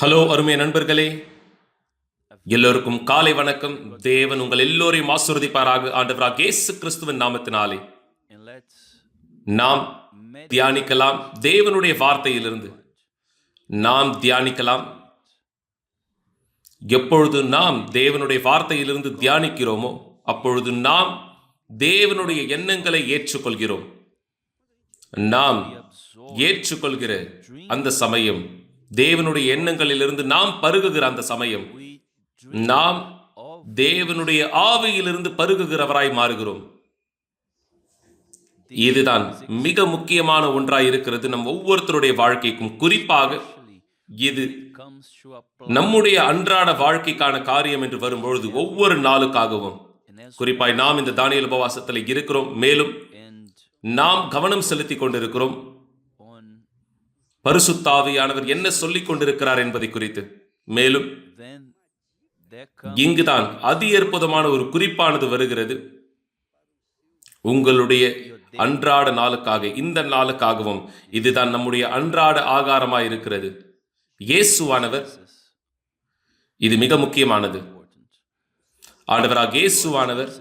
Hello அருமை நண்பர்களே. எல்லோருக்கும் காலை வணக்கம். தேவன் உங்கள் எல்லோரையும் ஆசிர்வதிப்பாராக. ஆண்டவராக இயேசு கிறிஸ்துவின் நாமத்தினாலே. நாம் தியானிக்கலாம். தேவனுடைய வார்த்தையிலிருந்து நாம் தியானிக்கலாம். எப்பொழுது நாம் தேவனுடைய வார்த்தையிலிருந்து தியானிக்கிறோமோ அப்பொழுது நாம் தேவனுடைய எண்ணங்களை ஏற்றுக்கொள்கிறோம். நாம் ஏற்றுக்கொள்கிற அந்த சமயம் தேவனுடைய எண்ணங்களிலிருந்து நாம் பருகுகிற அந்த சமயம். நாம் தேவனுடைய ஆவியிலிருந்து பருகுகிறவராய் மாறுகிறோம். இதுதான் மிக முக்கியமான ஒன்றாய் இருக்கிறது நம் ஒவ்வொருத்தருடைய வாழ்க்கைக்கும். குறிப்பாக இது நம்முடைய அன்றாட வாழ்க்கைக்கான காரியம் என்று வரும்பொழுது ஒவ்வொரு நாளுக்காகவும். குறிப்பாய் நாம் இந்த தானியல் உபவாசத்தில் இருக்கிறோம். மேலும் நாம் கவனம் செலுத்திக் கொண்டிருக்கிறோம். பரிசுத்தாவியானவர் என்ன சொல்லிக் கொண்டிருக்கிறார் என்பதை குறித்து. மேலும் இங்குதான் அதி அற்புதமான ஒரு குறிப்பானது வருகிறது. உங்களுடைய அன்றாட நாளுக்காக இந்த நாளுக்காகவும் இதுதான் நம்முடைய அன்றாட ஆகாரமாக இருக்கிறது. இயேசுவானவர் இது மிக முக்கியமானது. ஆண்டவராக இயேசுவானவர்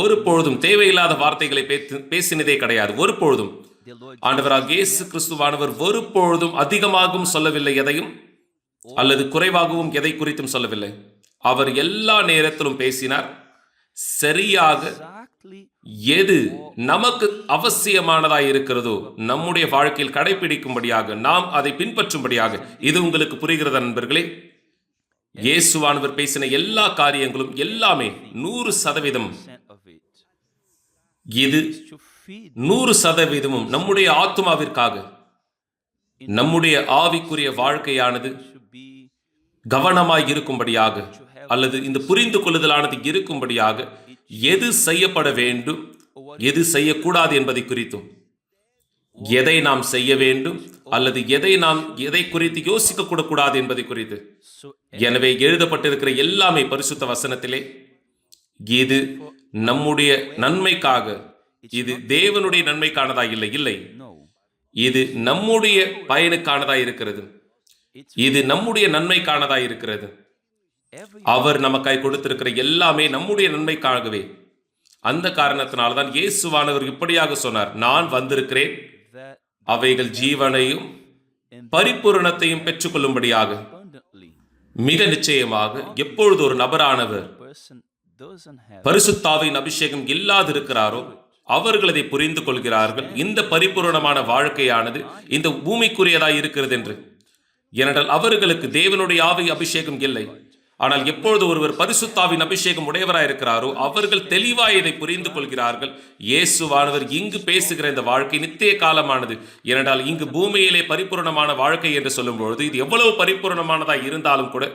ஒரு பொழுதும் தேவையில்லாத வார்த்தைகளை பேசினதே கிடையாது. ஒரு பொழுதும் ஆண்டவராக இயேசு கிறிஸ்துவானவர் ஒருபொழுதும் அதிகமாகவும் சொல்லவில்லை எதையும் அல்லது குறைவாகவும் எதை குறித்தும் சொல்லவில்லை. அவர் எல்லா நேரத்திலும் பேசினார். சரியாக எது நமக்கு அவசியமானதாய் இருக்கிறதோ நம்முடைய வாழ்க்கையில் கடைபிடிக்கும்படியாக நாம் அதை பின்பற்றும்படியாக இது உங்களுக்கு புரிகிறதா நண்பர்களே? இயேசுவானவர் பேசின எல்லா காரியங்களும் எல்லாமே நூறு சதவீதம் இது. நூறு சதவீதமும் நம்முடைய ஆத்மாவிற்காக நம்முடைய ஆவிக்குரிய வாழ்க்கையானது கவனமாய் இருக்கும்படியாக அல்லது இந்த புரிந்து கொள்ளுதலானது இருக்கும்படியாக எது செய்யப்பட வேண்டும் எது செய்யக்கூடாது என்பதை குறித்தும். எதை நாம் செய்ய வேண்டும் அல்லது எதை நாம் எதை குறித்து யோசிக்க கூட கூடாது என்பதை குறித்து. எனவே எழுதப்பட்டிருக்கிற எல்லாமே பரிசுத்த வசனத்திலே இது நம்முடைய நன்மைக்காக இது தேவனுடைய நன்மைக்கானதா இல்லை? இல்லை. இது நம்முடைய பயனுக்கானதா இருக்கிறது. இது நம்முடைய நன்மைக்கானதா இருக்கிறது. அவர் நமக்காய் கொடுத்திருக்கிற எல்லாமே நம்முடைய நன்மைக்காகவே. அந்த காரணத்தினால்தான் இயேசுவானவர் இப்படியாக சொன்னார். நான் வந்திருக்கிறேன். அவைகள் ஜீவனையும் பரிபூரணத்தையும் பெற்றுக்கொள்ளும்படியாக. மிக நிச்சயமாக எப்பொழுது ஒரு நபரானவர் பரிசுத்தாவின் அபிஷேகம் இல்லாதிருக்கிறாரோ அவர்கள் அதை புரிந்து கொள்கிறார்கள். இந்த பரிபூரணமான வாழ்க்கையானது இந்த பூமிக்குரியதாய் இருக்கிறது என்று. ஏனென்றால் அவர்களுக்கு தேவனுடைய ஆவி அபிஷேகம் இல்லை. ஆனால் எப்பொழுது ஒருவர் பரிசுத்தாவின் அபிஷேகம் உடையவராய் இருக்கிறாரோ அவர்கள் தெளிவாய் இதை புரிந்து கொள்கிறார்கள். இயேசுவானவர் இங்கு பேசுகிற இந்த வாழ்க்கை நித்திய காலமானது. ஏனென்றால் இங்கு பூமியிலே பரிபூரணமான வாழ்க்கை என்று சொல்லும்பொழுது இது எவ்வளவு பரிபூர்ணமானதாக இருந்தாலும் கூட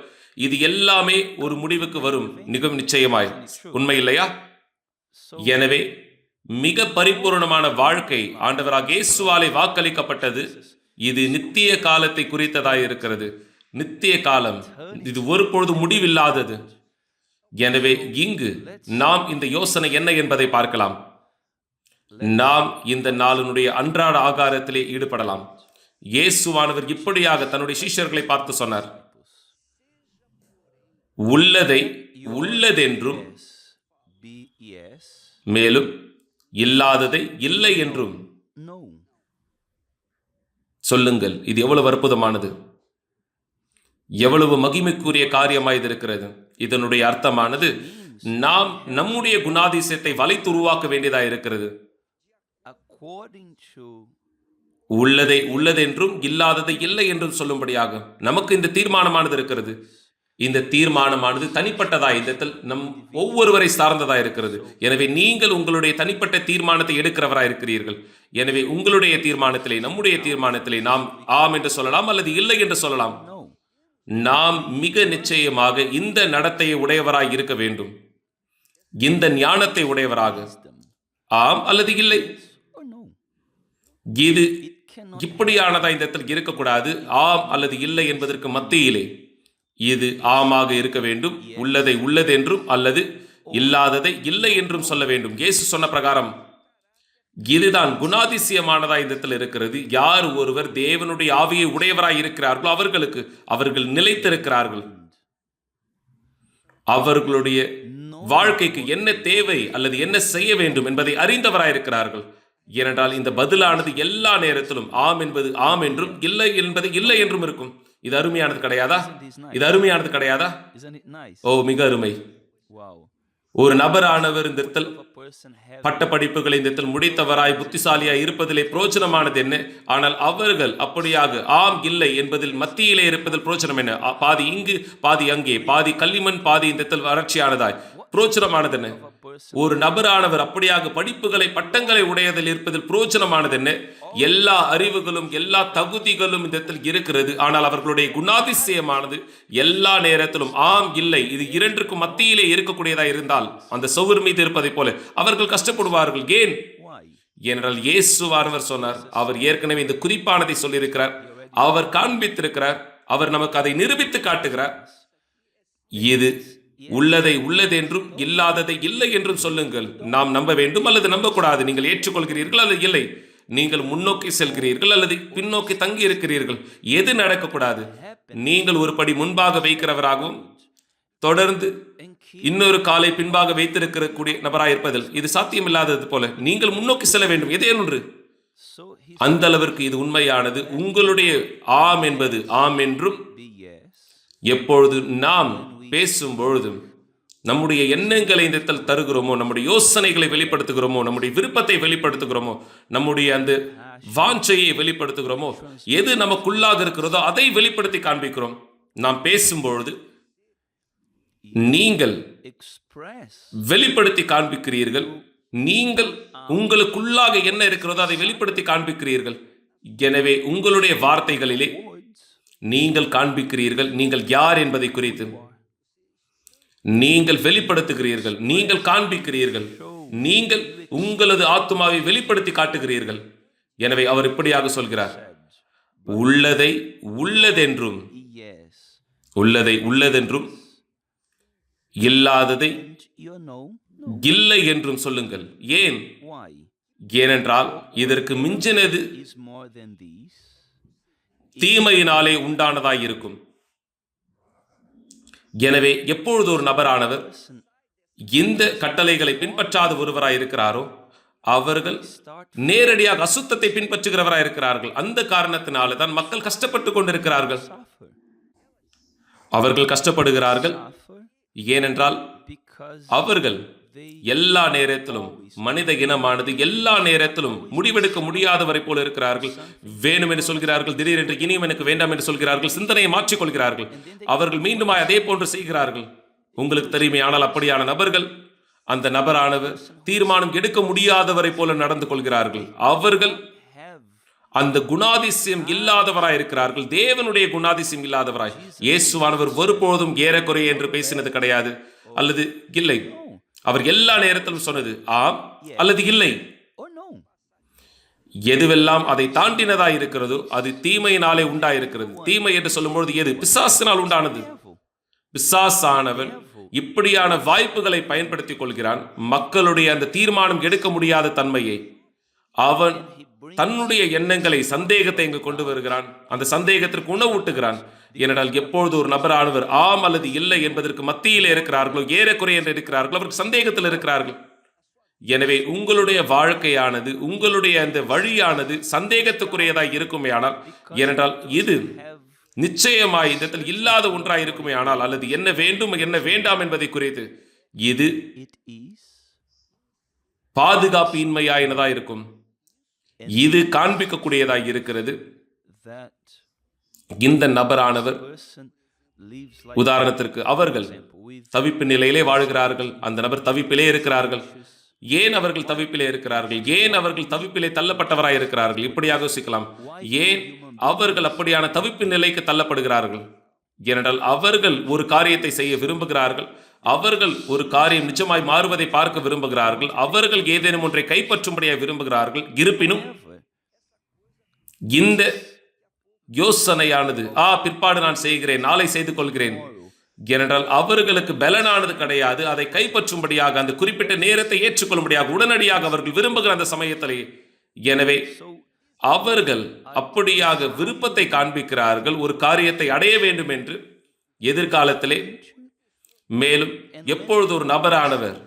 இது எல்லாமே ஒரு முடிவுக்கு வரும். மிகவும் நிச்சயமாய். உண்மை இல்லையா? எனவே மிக பரிபூரணமான வாழ்க்கை ஆண்டவராக இயேசுவாலே வாக்களிக்கப்பட்டது. இது நித்திய காலத்தை குறித்ததாய் இருக்கிறது. நித்திய காலம். இது ஒருபொழுது முடிவில்லாதது. எனவே இங்கு நாம் இந்த யோசனை என்ன என்பதை பார்க்கலாம். நாம் இந்த நாளினுடைய அன்றாட ஆகாரத்திலே ஈடுபடலாம். இயேசுவானவர் இப்படியாக தன்னுடைய சீஷர்களை பார்த்து சொன்னார். உள்ளதை உள்ளதென்றும் மேலும் இல்லாததை இல்லை என்றும் சொல்லுங்கள். இது எவ்வளவு அற்புதமானது. எவ்வளவு மகிமைக்குரிய காரியமாய் இது இருக்கிறது இதனுடைய அர்த்தமானது நாம் நம்முடைய குணாதிசயத்தை வளைத்து உருவாக்க வேண்டியதா இருக்கிறது உள்ளதை உள்ளதென்றும் இல்லாததை இல்லை என்றும் சொல்லும்படியாக நமக்கு இந்த தீர்மானமானது இருக்கிறது. இந்த தீர்மானமானது தனிப்பட்டதா? இந்த நம் ஒவ்வொருவரை சார்ந்ததா இருக்கிறது. எனவே நீங்கள் உங்களுடைய தனிப்பட்ட தீர்மானத்தை எடுக்கிறவராக இருக்கிறீர்கள். எனவே உங்களுடைய தீர்மானத்திலே நம்முடைய தீர்மானத்திலே நாம் ஆம் என்று சொல்லலாம் அல்லது இல்லை என்று சொல்லலாம்? நாம் மிக நிச்சயமாக இந்த நடத்தையை உடையவராய் இருக்க வேண்டும். இந்த ஞானத்தை உடையவராக. ஆம் அல்லது இல்லை? இது இப்படியானதா இந்த இடத்தில் இருக்கக்கூடாது? ஆம் அல்லது இல்லை என்பதற்கு மத்தியிலே இது ஆமாக இருக்க வேண்டும்? உள்ளதை உள்ளதென்றும் அல்லது இல்லாததை இல்லை என்றும் சொல்ல வேண்டும். இயேசு சொன்ன பிரகாரம் இதுதான் குணாதிசயமானதா இந்த இடத்துல இருக்கிறது. யார் ஒருவர் தேவனுடைய ஆவியை உடையவராய் இருக்கிறார்களோ அவர்களுக்கு அவர்கள் நிலைத்திருக்கிறார்கள். அவர்களுடைய வாழ்க்கைக்கு என்ன தேவை அல்லது என்ன செய்ய வேண்டும் என்பதை அறிந்தவராயிருக்கிறார்கள் ஏனென்றால் இந்த பதிலானது எல்லா நேரத்திலும் ஆம் என்பது ஆம் என்றும் இல்லை என்பது இல்லை என்றும் இருக்கும். இது அருமையானது கிடையாதா? இது அருமையானது கிடையாதா? ஓ மிக அருமை. ஒரு நபரானவர் have பட்ட படிப்புகளை இந்த இடத்தில் முடித்தவராய் புத்திசாலியாய் இருப்பதிலே பிரோஜனமானது என்ன? ஆனால் அவர்கள் அப்படியாக ஆம் இல்லை என்பதில் மத்தியிலே இருப்பதில் பிரோஜனம் என்ன? பாதி இங்கு பாதி அங்கே பாதி கல்லிமண் பாதி இந்த இடத்தில் வறட்சியானதாய். பிரோஜனமானது என்ன? ஒரு நபரானவர் அப்படியாக படிப்புகளை பட்டங்களை உடையதில் இருப்பதில் பிரோஜனமானது என்ன? எல்லா அறிவுகளும் எல்லா தகுதிகளும் இந்த இடத்தில் இருக்கிறது. ஆனால் அவர்களுடைய குணாதிசயமானது எல்லா நேரத்திலும் ஆம் இல்லை இது இரண்டுக்கும் மத்தியிலே இருக்கக்கூடியதா இருந்தால் அந்த சவுர் மீது இருப்பதைப் போல அவர்கள் கஷ்டப்படுவார்கள். ஏன்? ஏனென்றால் இயேசுவானவர் சொன்னார் அவர் ஏற்கனவே இந்த குறிப்பானதை சொல்லியிருக்கிறார். அவர் காண்பித்திருக்கிறார் அவர் நமக்கு அதை நிரூபித்து காட்டுகிறார். இது உள்ளதை உள்ளதென்றும் இல்லாததை இல்லை என்றும் சொல்லுங்கள். நாம் நம்ப வேண்டும் அல்லது நம்பக்கூடாது. நீங்கள் ஏற்றுக்கொள்கிறீர்கள் அல்லது இல்லை? நீங்கள் முன்னோக்கி செல்கிறீர்கள் அல்லது பின்னோக்கி தங்கி இருக்கிறீர்கள் எது நடக்கக்கூடாது? நீங்கள் ஒரு படி முன்பாக வைக்கிறவராகவும் தொடர்ந்து இன்னொரு காலை பின்பாக வைத்திருக்கிற கூடிய நபராய் இருப்பதில் இது சாத்தியமில்லாதது போல நீங்கள் முன்னோக்கி செல்ல வேண்டும். எதே ஒன்று? அந்த அளவிற்கு இது உண்மையானது. உங்களுடைய ஆம் என்பது ஆம் என்றும் எப்பொழுது நாம் பேசும் பொழுதும் நம்முடைய எண்ணங்களை இந்த இடத்தில் தருகிறோமோ நம்முடைய யோசனைகளை வெளிப்படுத்துகிறோமோ நம்முடைய விருப்பத்தை வெளிப்படுத்துகிறோமோ நம்முடைய அந்த வாஞ்சையை வெளிப்படுத்துகிறோமோ எது நமக்குள்ளாக இருக்கிறதோ அதை வெளிப்படுத்தி காண்பிக்கிறோம். நாம் பேசும்பொழுது நீங்கள் வெளிப்படுத்தி காண்பிக்கிறீர்கள். நீங்கள் உங்களுக்குள்ளாக என்ன இருக்கிறதோ அதை வெளிப்படுத்தி காண்பிக்கிறீர்கள். எனவே உங்களுடைய வார்த்தைகளிலே நீங்கள் காண்பிக்கிறீர்கள். நீங்கள் யார் என்பதை குறித்து? நீங்கள் வெளிப்படுத்துகிறீர்கள் நீங்கள் காண்பிக்கிறீர்கள் நீங்கள் உங்களது ஆத்மாவை வெளிப்படுத்தி காட்டுகிறீர்கள். எனவே அவர் இப்படியாக சொல்கிறார். உள்ளதை உள்ளதென்றும் உள்ளதை உள்ளதென்றும் இல்லாததை இல்லை என்றும் சொல்லுங்கள். ஏன்? ஏனென்றால் இதற்கு மிஞ்சினது தீமையினாலே உண்டானதாயிருக்கும். இருக்கும் எனவே எப்பொழுது ஒரு நபரானவர் இந்த கட்டளைகளை பின்பற்றாத ஒருவராய் இருக்கிறாரோ அவர்கள் நேரடியாக அசுத்தத்தை பின்பற்றுகிறவராய் இருக்கிறார்கள். அந்த காரணத்தினால தான் மக்கள் கஷ்டப்பட்டு கொண்டிருக்கிறார்கள். அவர்கள் கஷ்டப்படுகிறார்கள். ஏனென்றால் அவர்கள் எல்லா நேரத்திலும் மனித இனமானது எல்லா நேரத்திலும் முடிவெடுக்க முடியாதவரை போல இருக்கிறார்கள். வேணும் என்று சொல்கிறார்கள் திடீரென்று இனியும் எனக்கு வேண்டாம் என்று சொல்கிறார்கள் சிந்தனையை மாற்றிக்கொள்கிறார்கள். அவர்கள் மீண்டுமாய் அதே போன்று செய்கிறார்கள். உங்களுக்கு தெரியுமே ஆனால் அப்படியான நபர்கள் அந்த நபரானவர் தீர்மானம் எடுக்க முடியாதவரை போல நடந்து கொள்கிறார்கள். அவர்கள் அந்த குணாதிசயம் இல்லாதவராய் இருக்கிறார்கள். தேவனுடைய குணாதிசயம் இல்லாதவராய். இயேசுவானவர் ஒருபோதும் ஏறக்குறைய என்று பேசினது கிடையாது. அல்லது இல்லை அவர் எல்லா நேரத்திலும் சொன்னது ஆம் அல்லது இல்லை no. எதுவெல்லாம் அதை தாண்டினதாய் இருக்கிறதோ அது தீமையினாலே உண்டாயிருக்கிறது. தீமை என்று சொல்லும்பொழுது எது? பிசாசினால் உண்டானது. பிசாசானவன் இப்படியான வாய்ப்புகளை பயன்படுத்திக் கொள்கிறான். மக்களுடைய அந்த தீர்மானம் எடுக்க முடியாத தன்மையை. அவன் தன்னுடைய எண்ணங்களை சந்தேகத்தை இங்கு கொண்டு வருகிறான். அந்த சந்தேகத்திற்கு உணவூட்டுகிறான். ஏனென்றால் எப்பொழுது ஒரு நபரானவர் ஆம் அல்லது இல்லை என்பதற்கு மத்தியில் இருக்கிறார்களோ ஏறக்குறைய இருக்கிறார்களோ அவருக்கு சந்தேகத்தில் இருக்கிறார்கள். எனவே உங்களுடைய வாழ்க்கையானது உங்களுடைய அந்த வழியானது சந்தேகத்துக்குரியதாக இருக்குமே ஆனால் ஏனென்றால் இது நிச்சயமாய் இந்த இல்லாத ஒன்றாக இருக்குமே ஆனால் அல்லது என்ன வேண்டும் என்ன வேண்டாம் என்பதை குறித்து இது பாதுகாப்பு இன்மையாயினதா இருக்கும். இது காண்பிக்கக்கூடியதாய் இருக்கிறது. இந்த நபரானவர் உதாரணத்திற்கு அவர்கள் தவிப்பு நிலையிலே வாழ்கிறார்கள் அந்த நபர் தவிப்பிலே இருக்கிறார்கள். ஏன் அவர்கள் தவிப்பிலே இருக்கிறார்கள்? ஏன் அவர்கள் தவிப்பிலே தள்ளப்பட்டவராய் இருக்கிறார்கள்? இப்படியாக யோசிக்கலாம். ஏன் அவர்கள் அப்படியான தவிப்பு நிலைக்கு தள்ளப்படுகிறார்கள்? ஏனென்றால் அவர்கள் ஒரு காரியத்தை செய்ய விரும்புகிறார்கள் அவர்கள் ஒரு காரியம் நிஜமாய் மாறுவதை பார்க்க விரும்புகிறார்கள் அவர்கள் ஏதேனும் ஒன்றை கைப்பற்றும்படியாக விரும்புகிறார்கள் இருப்பினும் இந்த யோசனையானது. ஆ பிற்பாடு நான் செய்கிறேன். நாளை செய்து கொள்கிறேன் ஏனென்றால் அவர்களுக்கு பலனானது கிடையாது. அதை கைப்பற்றும்படியாக அந்த குறிப்பிட்ட நேரத்தை ஏற்றுக்கொள்ளும்படியாக உடனடியாக அவர்கள் விரும்புகிற அந்த சமயத்திலேயே எனவே அவர்கள் அப்படியாக விருப்பத்தை காண்பிக்கிறார்கள். ஒரு காரியத்தை அடைய வேண்டும் என்று எதிர்காலத்திலே. மேலும் எப்பொழுது ஒரு நபரானவர்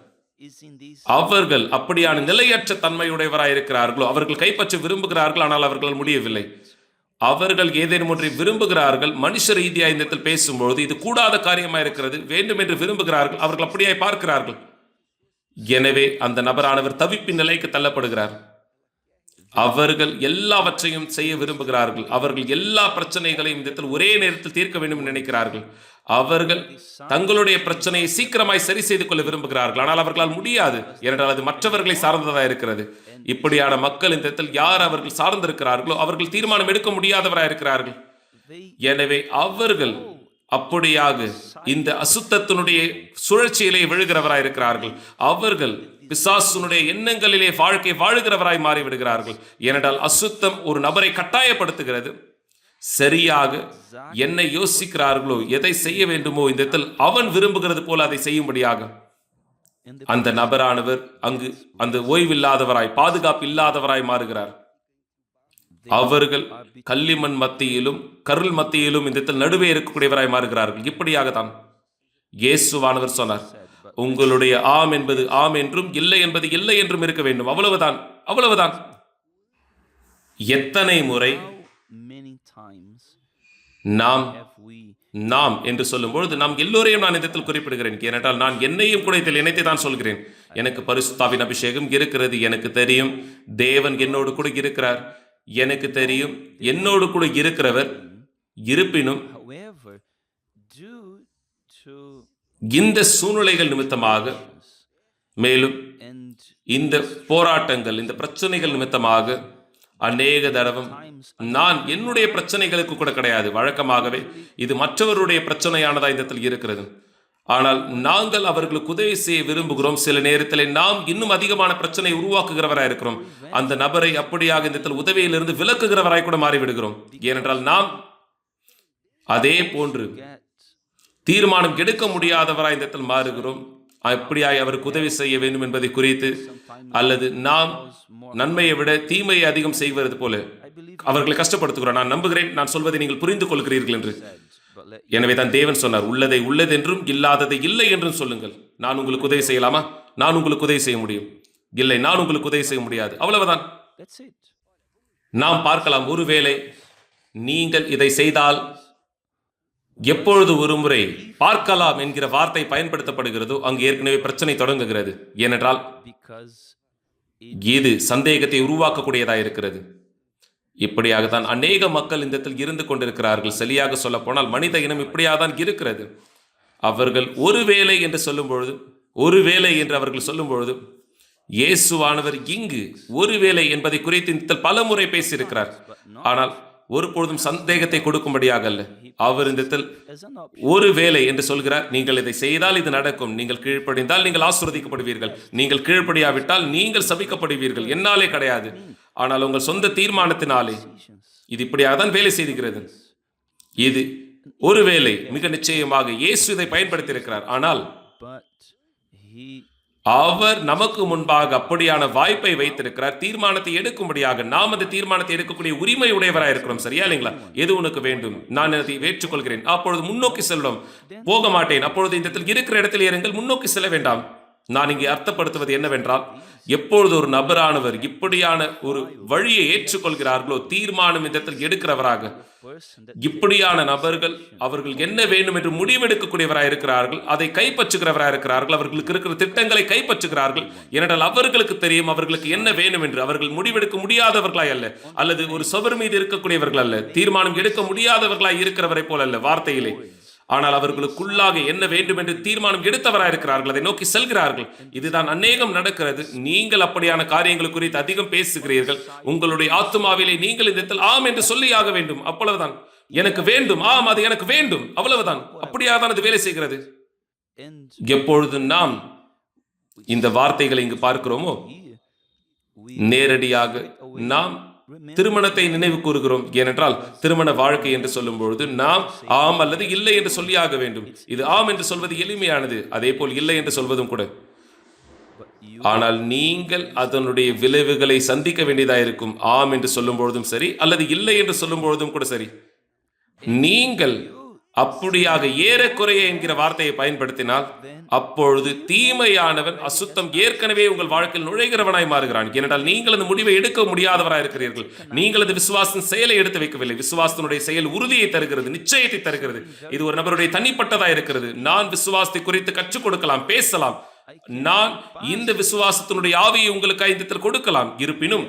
அவர்கள் அப்படியான நிலையற்ற தன்மையுடையவராய் இருக்கிறார்களோ அவர்கள் கைப்பற்ற விரும்புகிறார்கள் ஆனால் அவர்களால் முடியவில்லை. அவர்கள் ஏதேனும் ஒன்றை விரும்புகிறார்கள் மனுஷ ரீதியாக இந்த இடத்தில் பேசும்பொழுது இது கூடாத காரியமாக இருக்கிறது வேண்டும் என்று விரும்புகிறார்கள் அவர்கள் அப்படியே பார்க்கிறார்கள். எனவே அந்த நபரானவர் தவிப்பின் நிலைக்கு தள்ளப்படுகிறார். அவர்கள் எல்லாவற்றையும் செய்ய விரும்புகிறார்கள். அவர்கள் எல்லா பிரச்சனைகளையும் இந்த ஒரே நேரத்தில் தீர்க்க வேண்டும் நினைக்கிறார்கள். அவர்கள் தங்களுடைய பிரச்சனையை சீக்கிரமாய் சரி செய்து கொள்ள விரும்புகிறார்கள். ஆனால் அவர்களால் முடியாது. ஏனென்றால் அது மற்றவர்களை சார்ந்ததாக இருக்கிறது. இப்படியான மக்கள் இந்த இடத்தில் யார் அவர்கள் சார்ந்திருக்கிறார்களோ அவர்கள் தீர்மானம் எடுக்க முடியாதவராக இருக்கிறார்கள். எனவே அவர்கள் அப்படியாக இந்த அசுத்தத்தினுடைய சுழற்சியிலே விழுகிறவராக இருக்கிறார்கள். அவர்கள் பிசாசுனுடைய எண்ணங்களிலே வாழ்க்கை வாழுகிறவராய் மாறிவிடுகிறார்கள். ஏனென்றால் அசுத்தம் ஒரு நபரை கட்டாயப்படுத்துகிறது. சரியாக என்ன யோசிக்கிறார்களோ எதை செய்ய வேண்டுமோ இந்த இடத்தில் அவன் விரும்புகிறது போல அதை செய்யும்படியாக. அந்த நபரானவர் அங்கு அந்த ஓய்வில்லாதவராய் பாதுகாப்பு இல்லாதவராய் மாறுகிறார். அவர்கள் கல்லிமண் மத்தியிலும் கருள் மத்தியிலும் இந்த இடத்தில் நடுவே இருக்கக்கூடியவராய் மாறுகிறார்கள். இப்படியாகத்தான் இயேசுவானவர் சொன்னார். உங்களுடைய ஆம் என்பது ஆம் என்றும் இல்லை என்பது இல்லை என்றும் இருக்க வேண்டும். அவ்வளவுதான் அவ்வளவுதான். எத்தனை முறை நாம் நாம் என்று சொல்லும்பொழுது நாம் எல்லோரையும் நான் இதத்தில் குறிப்பிடுகிறேன். ஏனென்றால் நான் என்னையும் கூட இதில் இணைத்து தான் சொல்கிறேன். எனக்கு பரிசுத்தாவின் அபிஷேகம் இருக்கிறது எனக்கு தெரியும். தேவன் என்னோடு கூட இருக்கிறார். எனக்கு தெரியும் என்னோடு கூட இருக்கிறவர் இருப்பினும் இந்த சூழ்நிலைகள் நிமித்தமாக மேலும் இந்த போராட்டங்கள் இந்த பிரச்சனைகள் நிமித்தமாக அநேக தடவம் நான் என்னுடைய பிரச்சனைகளுக்கு கூட கிடையாது. வழக்கமாகவே இது மற்றவருடைய பிரச்சனையானதா இந்த இடத்தில் இருக்கிறது. ஆனால் நாங்கள் அவர்களுக்கு உதவி செய்ய விரும்புகிறோம். சில நேரத்தில் நாம் இன்னும் அதிகமான பிரச்சனை உருவாக்குகிறவராய் இருக்கிறோம். அந்த நபரை அப்படியாக இந்த இடத்தில் உதவியிலிருந்து விலக்குகிறவராய் கூட மாறிவிடுகிறோம். ஏனென்றால் நாம் அதே போன்று தீர்மானம் எடுக்க முடியாதவராய் இந்த இடத்தில் மாறுகிறோம். அப்படியாய் அவருக்கு உதவி செய்ய வேண்டும் என்பதை குறித்து அல்லது நாம் நன்மையை விட தீமையை அதிகம் செய்வது போல அவர்களை கஷ்டப்படுத்துகிறோம். நான் நம்புகிறேன் நான் சொல்வதை நீங்கள் புரிந்து கொள்கிறீர்கள் என்று. எனவே தான் தேவன் சொன்னார் உள்ளதை உள்ளதென்றும் இல்லாததை இல்லை என்றும் சொல்லுங்கள். நான் உங்களுக்கு உதவி செய்யலாமா? நான் உங்களுக்கு உதவி செய்ய முடியும். இல்லை நான் உங்களுக்கு உதவி செய்ய முடியாது. அவ்வளவுதான். நாம் பார்க்கலாம் ஒருவேளை நீங்கள் இதை செய்தால் எப்பொழுது ஒருமுறை பார்க்கலாம் என்கிற வார்த்தை பயன்படுத்தப்படுகிறதோ அங்கு ஏற்கனவே பிரச்சனை தொடங்குகிறது. ஏனென்றால் இது சந்தேகத்தை உருவாக்கக்கூடியதாக இருக்கிறது. இப்படியாகத்தான் அநேக மக்கள் இந்த இடத்தில் இருந்து கொண்டிருக்கிறார்கள். சரியாக சொல்ல போனால் மனித இனம் இப்படியாக தான் இருக்கிறது. அவர்கள் ஒருவேளை என்று சொல்லும் பொழுது ஒருவேளை என்று அவர்கள் சொல்லும் பொழுது இயேசுவானவர் இங்கு ஒருவேளை என்பதை குறித்து இந்த பல முறை பேசியிருக்கிறார் ஆனால் ஒருபொழுதும் சந்தேகத்தை கொடுக்கும்படியாக அல்ல. அவர் இந்த ஒரு வேலை என்று சொல்கிறார். நீங்கள் இதை செய்தால் இது நடக்கும். நீங்கள் கீழ்ப்படிந்தால் நீங்கள் ஆசீர்வதிக்கப்படுவீர்கள். நீங்கள் கீழ்ப்படியாவிட்டால் நீங்கள் சபிக்கப்படுவீர்கள். என்னாலே கிடையாது. ஆனால் உங்கள் சொந்த தீர்மானத்தினாலே இது இப்படியாக தான் வேலை செய்துகிறது இது ஒருவேளை மிக நிச்சயமாக இயேசு இதை பயன்படுத்தி இருக்கிறார் ஆனால் அவர் நமக்கு முன்பாக அப்படியான வாய்ப்பை வைத்திருக்கிறார். தீர்மானத்தை எடுக்கும்படியாக நாம் அந்த தீர்மானத்தை எடுக்கக்கூடிய உரிமை உடையவராக இருக்கிறோம் சரியா இல்லைங்களா? எது உனக்கு வேண்டும்? நான் அதை ஏற்றுக்கொள்கிறேன். அப்பொழுது முன்னோக்கி செல்லும். போக மாட்டேன். அப்பொழுது இந்த இடத்தில் இருக்கிற இடத்தில் இருங்கள். முன்னோக்கி செல்ல வேண்டாம். நான் இங்கே அர்த்தப்படுத்துவது என்னவென்றால் எப்பொழுது ஒரு நபரானவர் இப்படியான ஒரு வழியை ஏற்றுக்கொள்கிறார்களோ தீர்மானம் விதத்தில் எடுக்கிறவராக இப்படியான நபர்கள் அவர்கள் என்ன வேண்டும் என்று முடிவெடுக்கக்கூடியவராக இருக்கிறார்கள் அதை கைப்பற்றுகிறவராக இருக்கிறார்கள் அவர்களுக்கு இருக்கிற திட்டங்களை கைப்பற்றுகிறார்கள். ஏனென்றால் அவர்களுக்கு தெரியும் அவர்களுக்கு என்ன வேண்டும் என்று. அவர்கள் முடிவெடுக்க முடியாதவர்களாய் அல்ல அல்லது ஒரு சுவர் மீது இருக்கக்கூடியவர்கள் அல்ல தீர்மானம் எடுக்க முடியாதவர்களாய் இருக்கிறவரை போல அல்ல வார்த்தையிலே. ஆனால் அவர்களுக்குள்ளாக என்ன வேண்டும் என்று தீர்மானம் எடுத்தவராக இருக்கிறார்கள் அதை நோக்கி செல்கிறார்கள். இதுதான் அநேகம் நடக்கிறது. நீங்கள் அப்படியான காரியங்கள் குறித்து அதிகம் பேசுகிறீர்கள். உங்களுடைய ஆத்துமாவிலே நீங்கள் இந்த இடத்தில் ஆம் என்று சொல்லியாக வேண்டும். அவ்வளவுதான். எனக்கு வேண்டும். ஆம் அது எனக்கு வேண்டும். அவ்வளவுதான். அப்படியாக தான் அது வேலை செய்கிறது. எப்பொழுது நாம் இந்த வார்த்தைகளை இங்கு பார்க்கிறோமோ நேரடியாக நாம் திருமணத்தை நினைவு கூறுகிறோம். ஏனென்றால் திருமண வாழ்க்கை என்று சொல்லும் பொழுது நாம் ஆம் அல்லது இல்லை என்று சொல்லியாக வேண்டும். இது ஆம் என்று சொல்வது எளிமையானது. அதே போல் இல்லை என்று சொல்வதும் கூட. ஆனால் நீங்கள் அதனுடைய விளைவுகளை சந்திக்க வேண்டியதாக இருக்கும். ஆம் என்று சொல்லும் பொழுதும் சரி அல்லது இல்லை என்று சொல்லும் பொழுதும் கூட சரி. நீங்கள் அப்படியாக ஏறக்குறைய என்கிற வார்த்தையை பயன்படுத்தினால் அப்பொழுது தீமையானவன் அசுத்தம் ஏற்கனவே உங்கள் வாழ்க்கையில் நுழைகிறவனாய் மாறுகிறான். ஏனென்றால் நீங்கள் அந்த முடிவை எடுக்க முடியாதவராக இருக்கிறீர்கள். நீங்கள் அந்த விசுவாசத்தின் செயலை எடுத்து வைக்கவில்லை. விசுவாசத்தினுடைய செயல் உறுதியை தருகிறது நிச்சயத்தை தருகிறது. இது ஒரு நபருடைய தனிப்பட்டதா இருக்கிறது. நான் விசுவாசத்தை குறித்து கற்றுக் கொடுக்கலாம் பேசலாம். நான் இந்த விசுவாசத்தினுடைய ஆவியை உங்களுக்கு ஐந்தத்தில் கொடுக்கலாம். இருப்பினும்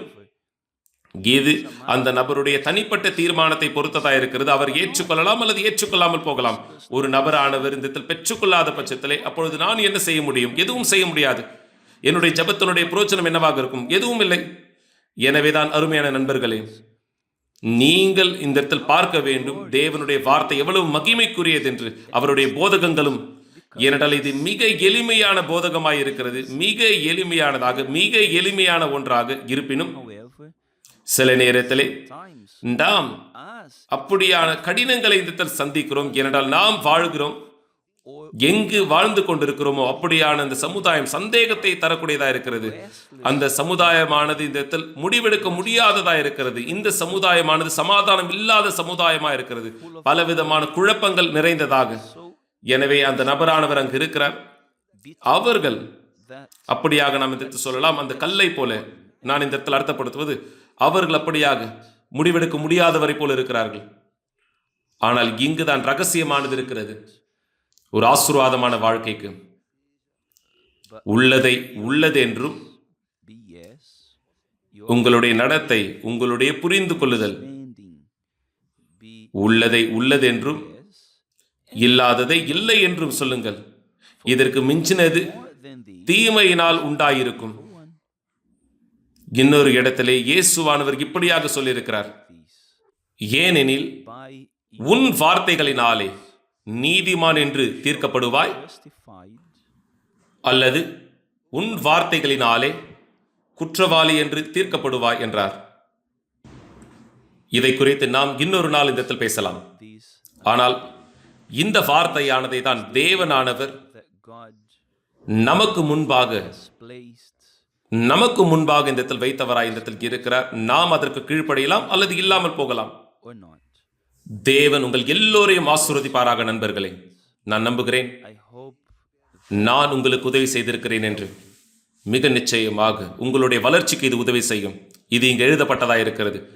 இது அந்த நபருடைய தனிப்பட்ட தீர்மானத்தை பொறுத்ததா இருக்கிறது. அவர் ஏற்றுக்கொள்ளலாம் அல்லது ஏற்றுக்கொள்ளாமல் போகலாம். ஒரு நபரானவர் இந்த பெற்றுக்கொள்ளாத பட்சத்திலே அப்பொழுது நான் என்ன செய்ய முடியும்? எதுவும் செய்ய முடியாது. என்னுடைய ஜபத்தினுடைய புரோச்சனம் என்னவாக இருக்கும்? எதுவும் இல்லை. எனவேதான் அருமையான நண்பர்களே நீங்கள் இந்த இடத்தில் பார்க்க வேண்டும். தேவனுடைய வார்த்தை எவ்வளவு மகிமைக்குரியது என்று அவருடைய போதகங்களும் ஏனென்றால் இது மிக எளிமையான போதகமாய் இருக்கிறது. மிக எளிமையானதாக மிக எளிமையான ஒன்றாக இருப்பினும் சில நேரத்திலே நாம் அப்படியான கடினங்களை இந்த இடத்தில் சந்திக்கிறோம். ஏனென்றால் நாம் வாழ்கிறோம். எங்கு வாழ்ந்து கொண்டிருக்கிறோமோ அப்படியான அந்த சமுதாயம் சந்தேகத்தை தரக்கூடியதா இருக்கிறது. அந்த சமுதாயமானது இந்த இடத்தில் முடிவெடுக்க முடியாததா இருக்கிறது. இந்த சமுதாயமானது சமாதானம் இல்லாத சமுதாயமா இருக்கிறது. பலவிதமான குழப்பங்கள் நிறைந்ததாக. எனவே அந்த நபரானவர் அங்கு இருக்கிறார். அவர்கள் அப்படியாக நாம் இந்த சொல்லலாம் அந்த கல்லை போல நான் இந்த இடத்தில் அர்த்தப்படுத்துவது அவர்கள் அப்படியாக முடிவெடுக்க முடியாதவரை போல இருக்கிறார்கள். ஆனால் இங்குதான் ரகசியமானது இருக்கிறது. ஒரு ஆசீர்வாதமான வாழ்க்கைக்கு. உள்ளதை உள்ளது என்றும் உங்களுடைய நடத்தை உங்களுடைய புரிந்து கொள்ளுதல். உள்ளதை உள்ளது என்றும் இல்லாததை இல்லை என்றும் சொல்லுங்கள். இதற்கு மிஞ்சினது தீமையினால் உண்டாயிருக்கும். இன்னொரு இடத்திலே இயேசுவானவர் இப்படியாக சொல்லியிருக்கிறார். ஏனெனில் உன் வார்த்தைகளினாலே நீதிமான் என்று தீர்க்கப்படுவாய் அல்லது உன் வார்த்தைகளினாலே குற்றவாளி என்று தீர்க்கப்படுவாய் என்றார். இதை குறித்து நாம் இன்னொரு நாள் இந்த இடத்தில் பேசலாம். ஆனால் இந்த வார்த்தையானதை தான் தேவனானவர் நமக்கு முன்பாக நமக்கு முன்பாக இந்த இடத்தில் வைத்தவராய் இந்த இடத்தில் இருக்கிறார் நாம் அதற்கு கீழ்ப்படையலாம் அல்லது இல்லாமல் போகலாம். தேவன் உங்கள் எல்லோரையும் ஆசீர்வதிப்பாராக நண்பர்களே. நான் நம்புகிறேன். நான் உங்களுக்கு உதவி செய்திருக்கிறேன் என்று. மிக நிச்சயமாக உங்களுடைய வளர்ச்சிக்கு இது உதவி செய்யும். இது இங்கு எழுதப்பட்டதா இருக்கிறது.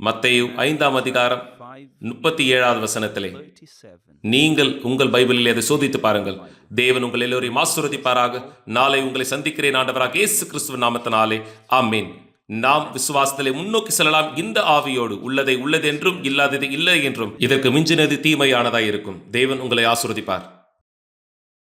மத்தேயு ஐந்தாம் அதிகாரம் 5 முப்பத்தி ஏழாவது வசனத்திலே 37 நீங்கள் உங்கள் பைபிளில் அதை சோதித்து பாருங்கள். தேவன் உங்கள் எல்லோரையும் ஆசீர்வதிப்பாராக. நாளை உங்களை சந்திக்கிறேன் ஆண்டவராக இயேசு கிறிஸ்துவ நாமத்தினாலே. ஆமென். நாம் விசுவாசத்திலே முன்னோக்கி செல்லலாம். இந்த ஆவியோடு உள்ளதை உள்ளதென்றும் இல்லாததை இல்லை என்றும். இதற்கு மிஞ்சினது தீமையானதாய் இருக்கும். தேவன் உங்களை ஆசீர்வதிப்பார்.